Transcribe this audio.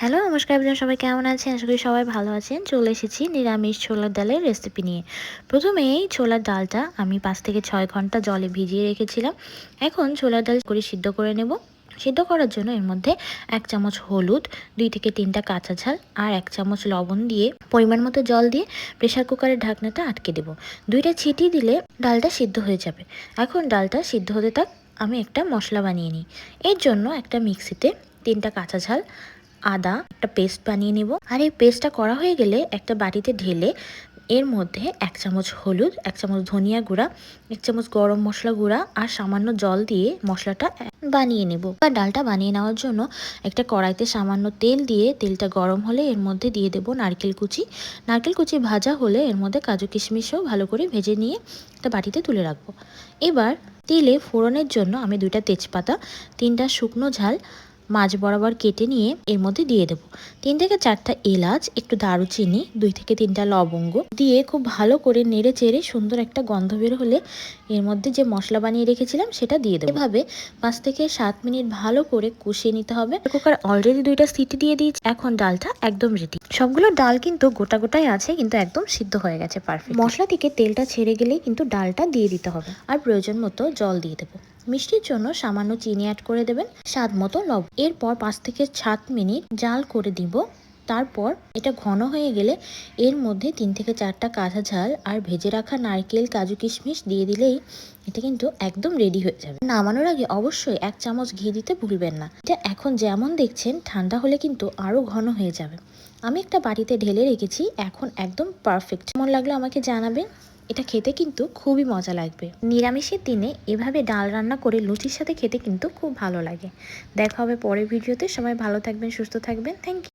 Hello, নমস্কার আপনারা সবাই কেমন আছেন? আশা করি সবাই ভালো আছেন। চলে এসেছি নিরামিষ ছোলার ডালের রেসিপি নিয়ে। প্রথমে এই ছোলার ডালটা আমি পাঁচ থেকে ছয় ঘণ্টা জলে ভিজিয়ে রেখেছিলাম। এখন ছোলার ডাল করে সিদ্ধ করে নেব। সিদ্ধ করার জন্য এর মধ্যে এক চামচ হলুদ, দুই থেকে তিনটা কাঁচা ঝাল আর এক চামচ লবণ দিয়ে পরিমাণ মতো জল দিয়ে প্রেশার কুকারের ঢাকনাটা আটকে দেবো। দুইটা ছিটি দিলে ডালটা সিদ্ধ হয়ে যাবে। এখন ডালটা সিদ্ধ হতে থাক, আমি একটা মশলা বানিয়ে নিই। এর জন্য একটা মিক্সিতে তিনটা কাঁচা ঝাল আদা, একটা পেস্ট বানিয়ে নেব। আর এই পেস্টটা করা হয়ে গেলে একটা বাটিতে ঢেলে এর মধ্যে এক চামচ হলুদ, এক চামচ ধনিয়া গুঁড়া, এক চামচ গরম মশলা গুঁড়া আর সামান্য জল দিয়ে মশলাটা বানিয়ে নেব। বা ডালটা বানিয়ে নেওয়ার জন্য একটা কড়াইতে সামান্য তেল দিয়ে তেলটা গরম হলে এর মধ্যে দিয়ে দেব নারকেল কুচি। নারকেল কুচি ভাজা হলে এর মধ্যে কাজু কিশমিশও ভালো করে ভেজে নিয়ে একটা বাটিতে তুলে রাখব। এবার তেলে ফোড়নের জন্য আমি দুইটা তেজপাতা, তিনটা শুকনো ঝাল মাছ বরাবর কেটে নিয়ে এর মধ্যে দিয়ে দেব। তিন থেকে চারটা এলাচ, একটু দারুচিনি, দুই থেকে তিনটা লবঙ্গ দিয়ে খুব ভালো করে নেড়ে চেড়ে সুন্দর একটা গন্ধ বের হলে এর মধ্যে যে মশলা বানিয়ে রেখেছিলাম সেটা দিয়ে দেবো। এভাবে পাঁচ থেকে সাত মিনিট ভালো করে কষিয়ে নিতে হবে। কুকার অলরেডি দুইটা সিটি দিয়ে দিয়েছি। এখন ডালটা একদম রেডি সবগুলো ডাল কিন্তু গোটা গোটাই আছে, কিন্তু একদম সিদ্ধ হয়ে গেছে পারফেক্ট মশলা থেকে তেলটা ছেড়ে গেলেই কিন্তু ডালটা দিয়ে দিতে হবে। আর প্রয়োজন মতো জল দিয়ে দেবো। মিষ্টির জন্য সামান্য চিনি অ্যাড করে দেবেন, স্বাদ মতো লবণ এরপর পাঁচ থেকে সাত মিনিট জাল করে দিব। তারপর এটা ঘন হয়ে গেলে এর মধ্যে তিন থেকে চারটা কাঁচা ঝাল আর ভেজে রাখা নারকেল, কাজু কিশমিশ দিয়ে দিলেই এটা কিন্তু একদম রেডি হয়ে যাবে। নামানোর আগে অবশ্যই এক চামচ ঘি দিতে ভুলবেন না। এটা এখন যেমন দেখছেন, ঠান্ডা হলে কিন্তু আরও ঘন হয়ে যাবে। আমি একটা বাটিতে ঢেলে রেখেছি, এখন একদম পারফেক্ট কেমন লাগল আমাকে জানাবেন? এটা খেতে কিন্তু খুবই মজা লাগবে। নিরামিষের দিনে এভাবে ডাল রান্না করে লুচির সাথে খেতে কিন্তু খুব ভালো লাগে। দেখা হবে পরের ভিডিওতে। সবাই ভালো থাকবেন, সুস্থ থাকবেন। Thank you